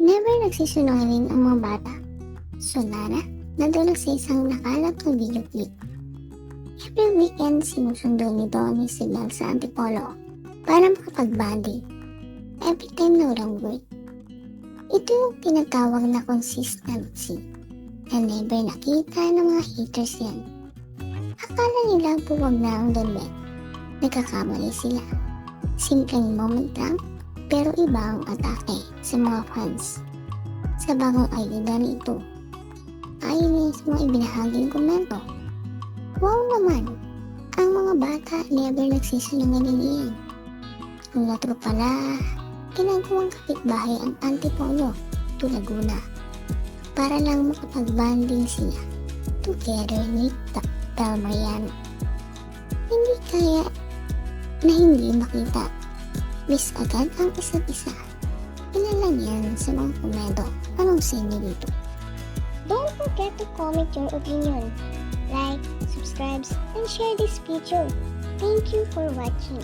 Never nagsisinungaling ang mga bata. So Nana, nadala sa isang nakalap na video clip. Every weekend, sinusundo ni Donnie si Mel sa Antipolo para makapag-bonding. Every time na walang work. Ito yung tinatawag na consistency na never nakita ng mga haters yan. Akala nila buwag na ang Don Bell. Nagkakamali sila. Simpleng moment lang, pero iba ang atake sa mga fans. Sa bagong ayuda nito, ayon niya sa mga ibinahaging komento. Wow naman! Ang mga bata never nagsisinungaling iyan. Kung natro pala, ginagawang kapitbahay ang antipolo to Laguna para lang makapag-banding sila together ni Ta- Dalmariano. Hindi kaya na hindi makita. Miss agad ang isa't isa. Ilan lang sa mga komento. Anong sa inyo dito? Don't forget to comment your opinion. Like, subscribe, and share this video. Thank you for watching.